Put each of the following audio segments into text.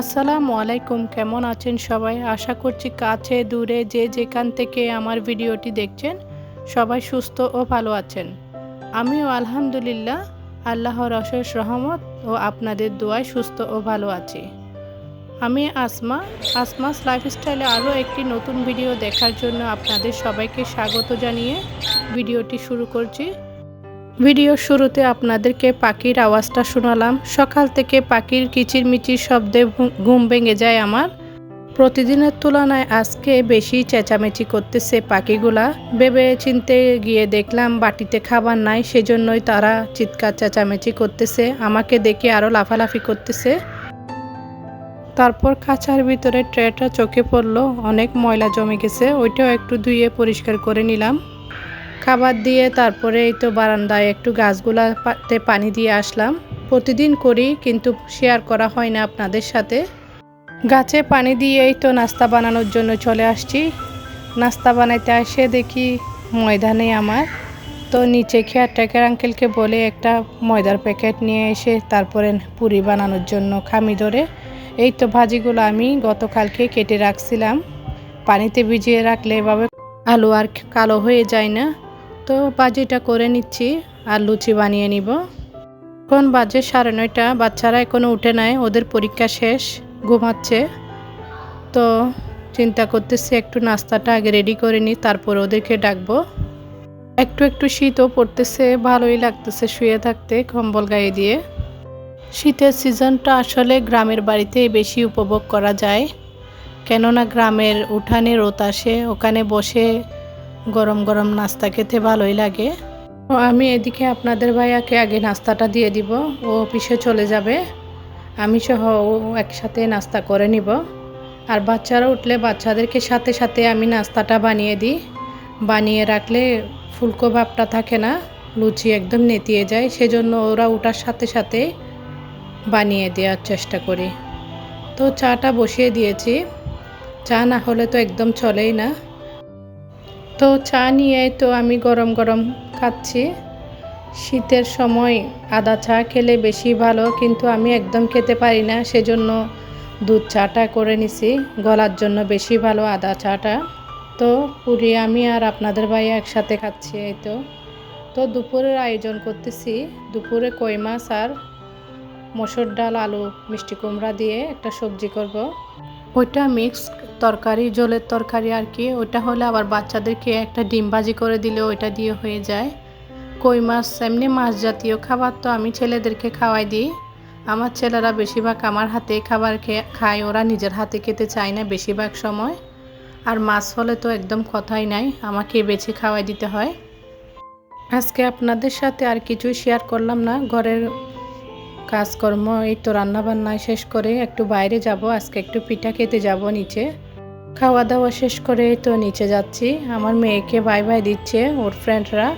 আসসালামু আলাইকুম, কেমন আছেন সবাই? আশা করছি কাছে, দূরে, যে যেখান থেকে আমার ভিডিওটি দেখছেন, সবাই সুস্থ ও ভালো আছেন। আমিও আলহামদুলিল্লাহ, আল্লাহর অশেষ রহমত ও আপনাদের দোয়ায় সুস্থ ও ভালো আছি। আমি আসমা আসমাস লাইফস্টাইলে আরও একটি নতুন ভিডিও দেখার জন্য আপনাদের সবাইকে স্বাগত জানিয়ে ভিডিওটি শুরু করছি। ভিডিও শুরুতে আপনাদেরকে পাখির আওয়াজটা শোনালাম। সকাল থেকে পাখির কিচিরমিচির শব্দে ঘুম ভেঙে যায় আমার। প্রতিদিনের তুলনায় আজকে বেশি চেঁচামেচি করতেছে পাখিগুলা। ভেবে চিনতে গিয়ে দেখলাম বাটিতে খাবার নাই, সেজন্যই তারা চিৎকার চেঁচামেচি করতেছে। আমাকে দেখে আরও লাফালাফি করতেছে। তারপর খাঁচার ভিতরে ট্রেটা চোখে পড়ল, অনেক ময়লা জমে গেছে। ওইটাও একটু ধুয়ে পরিষ্কার করে নিলাম। খাবার দিয়ে তারপরে এই তো বারান্দায় একটু গাছগুলাতে পানি দিয়ে আসলাম। প্রতিদিন করি, কিন্তু শেয়ার করা হয় না আপনাদের সাথে। গাছে পানি দিয়েই তো নাস্তা বানানোর জন্য চলে আসছি। নাস্তা বানাইতে আসে দেখি ময়দা নেই আমার। তো নিচে কেয়ারটেকার আঙ্কেলকে বলে একটা ময়দার প্যাকেট নিয়ে এসে তারপরে পুরি বানানোর জন্য খামি ধরে। এই তো ভাজিগুলো আমি গতকালকে কেটে রাখছিলাম। পানিতে ভিজিয়ে রাখলে এভাবে আলু আর কালো হয়ে যায় না। তো বাজিটা করে নিচ্ছি, আর লুচি বানিয়ে নিব। এখন বাজে সাড়ে নয়টা, বাচ্চারা এখনও উঠে নাই, ওদের পরীক্ষা শেষ, ঘুমাচ্ছে। তো চিন্তা করতেছি একটু নাস্তাটা আগে রেডি করে নিই, তারপর ওদেরকে ডাকবো। একটু একটু শীতও পড়তেছে, ভালোই লাগতেছে শুয়ে থাকতে কম্বল গায়ে দিয়ে। শীতের সিজনটা আসলে গ্রামের বাড়িতেই বেশি উপভোগ করা যায়। কেননা গ্রামের উঠানে রোদ আসে, ওখানে বসে গরম গরম নাস্তা খেতে ভালোই লাগে। তো আমি এদিকে আপনাদের ভাইয়াকে আগে নাস্তাটা দিয়ে দিব। ও অফিসে চলে যাবে। আমি সহ ও একসাথে নাস্তা করে নিব। আর বাচ্চারা উঠলে বাচ্চাদেরকে সাথে সাথে আমি নাস্তাটা বানিয়ে দিই। বানিয়ে রাখলে ফুলকো ভাবটা থাকে না, লুচি একদম নেতিয়ে যায়। সেজন্য ওরা ওঠার সাথে সাথে বানিয়ে দেওয়ার চেষ্টা করি। তো চাটা বসিয়ে দিয়েছি। চা না হলে তো একদম চলেই না। তো চা নিয়ে তো আমি গরম গরম খাচ্ছি। শীতের সময় আদা চা খেলে বেশি ভালো, কিন্তু আমি একদম খেতে পারি না, সেজন্য দুধ চাটা করে নিছি, গলার জন্য বেশি ভালো আদা চাটা। তো পুরি আমি আর আপনাদের ভাই একসাথে খাচ্ছি এই তো। তো দুপুরের আয়োজন করতেছি, দুপুরে কই মাছ আর মসুর ডাল, আলু, মিষ্টি কুমড়া দিয়ে একটা সবজি করব। ওইটা মিক্স তরকারি, জলের তরকারি আর কি। ওইটা হলে আবার বাচ্চাদেরকে একটা ডিম ভাজি করে দিলে ওইটা দিয়ে হয়ে যায়। কই মাছ? এমনি মাছ জাতীয় খাবার তো আমি ছেলেদেরকে খাওয়াই দিই। আমার ছেলেরা বেশিরভাগ আমার হাতে খাবার খেয়ে খায়, ওরা নিজের হাতে খেতে চায় না বেশিরভাগ সময়। আর মাছ হলে তো একদম কথাই নাই, আমাকে বেছে খাওয়াই দিতে হয়। আজকে আপনাদের সাথে আর কিছুই শেয়ার করলাম না। ঘরের কাজকর্ম, এই তো রান্নাবান্না শেষ করে একটু বাইরে যাব, আজকে একটু পিঠা খেতে যাব নিচে। খাওয়া দাওয়া শেষ করে তো নিচে যাচ্ছি। আমার মেয়েকে বাই বাই দিচ্ছে ওর ফ্রেন্ডরা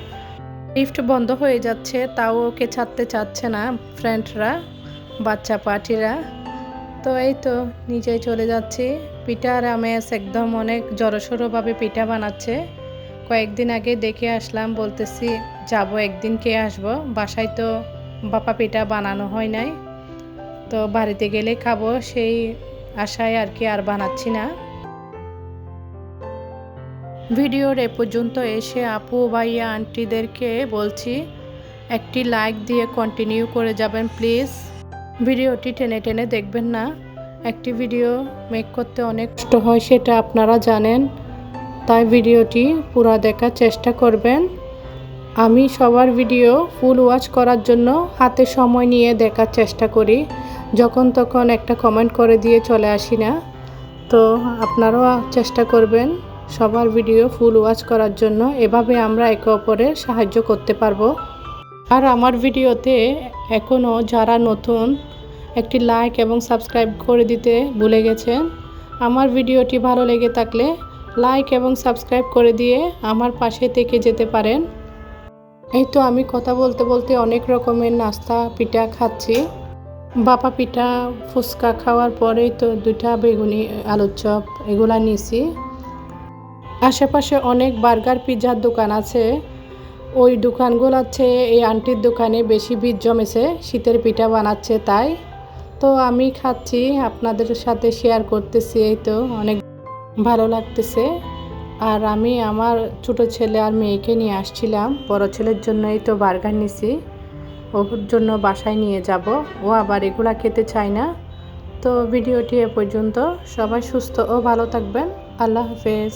লিফট বন্ধ হয়ে যাচ্ছে, তাও ওকে ছাড়তে চাচ্ছে না ফ্রেন্ডরা বাচ্চা পার্টিরা তো এই তো নিচে চলে যাচ্ছি। পিঠার আমেজ একদম অনেক জড়সড়োভাবে পিঠা বানাচ্ছে। কয়েকদিন আগে দেখে আসলাম, বলতেছি, যাব, একদিন কে আসব? বাসায় তো বাপা পিঠা বানানো হয় নাই। তো বাড়িতে গেলে খাব, সেই আশায় আর কি আর বানাচ্ছি না। ভিডিওর এ পর্যন্ত এসে আপু ভাইয়া আন্টিদেরকে বলছি, একটি লাইক দিয়ে কন্টিনিউ করে যাবেন প্লিজ ভিডিওটি টেনে টেনে দেখবেন না। একটি ভিডিও মেক করতে অনেক কষ্ট হয়, সেটা আপনারা জানেন। তাই ভিডিওটি পুরা দেখার চেষ্টা করবেন। আমি সবার ভিডিও ফুল ওয়াচ করার জন্য হাতে সময় নিয়ে দেখার চেষ্টা করি। যখন তখন একটা কমেন্ট করে দিয়ে চলে আসি না। তো আপনারাও চেষ্টা করবেন। সবার ভিডিও ফুল ওয়াচ করার জন্য এভাবে আমরা একে অপরের সাহায্য করতে পারব। আর আমার ভিডিওতে এখনও যারা নতুন, একটি লাইক এবং সাবস্ক্রাইব করে দিতে ভুলে গেছেন, আমার ভিডিওটি ভালো লেগে থাকলে লাইক এবং সাবস্ক্রাইব করে দিয়ে আমার পাশে থেকে যেতে পারেন। এই তো আমি কথা বলতে বলতে অনেক রকমের নাস্তা, পিঠা খাচ্ছি। বাপা পিঠা, ফুচকা খাওয়ার পরেই তো দুইটা বেগুনি, আলুর চপ, এগুলা নিয়েছি। আশেপাশে অনেক বার্গার পিৎজার দোকান আছে। ওই দোকানগুলো আছে এই আন্টির দোকানে বেশি ভিড় জমেছে, শীতের পিঠা বানাচ্ছে তাই। তো আমি খাচ্ছি, আপনাদের সাথে শেয়ার করতেছি, এই তো অনেক ভালো লাগতেছে। আর আমি আমার ছোট ছেলে আর মেয়েকে নিয়ে আসছিলাম, বড় ছেলের জন্য এই তো বার্গার নিছি। ওর জন্য বাসায় নিয়ে যাব। ও আবার এগুলা খেতে চায় না। তো ভিডিওটি এ পর্যন্ত। সবাই সুস্থ ও ভালো থাকবেন। আল্লাহ হাফেজ।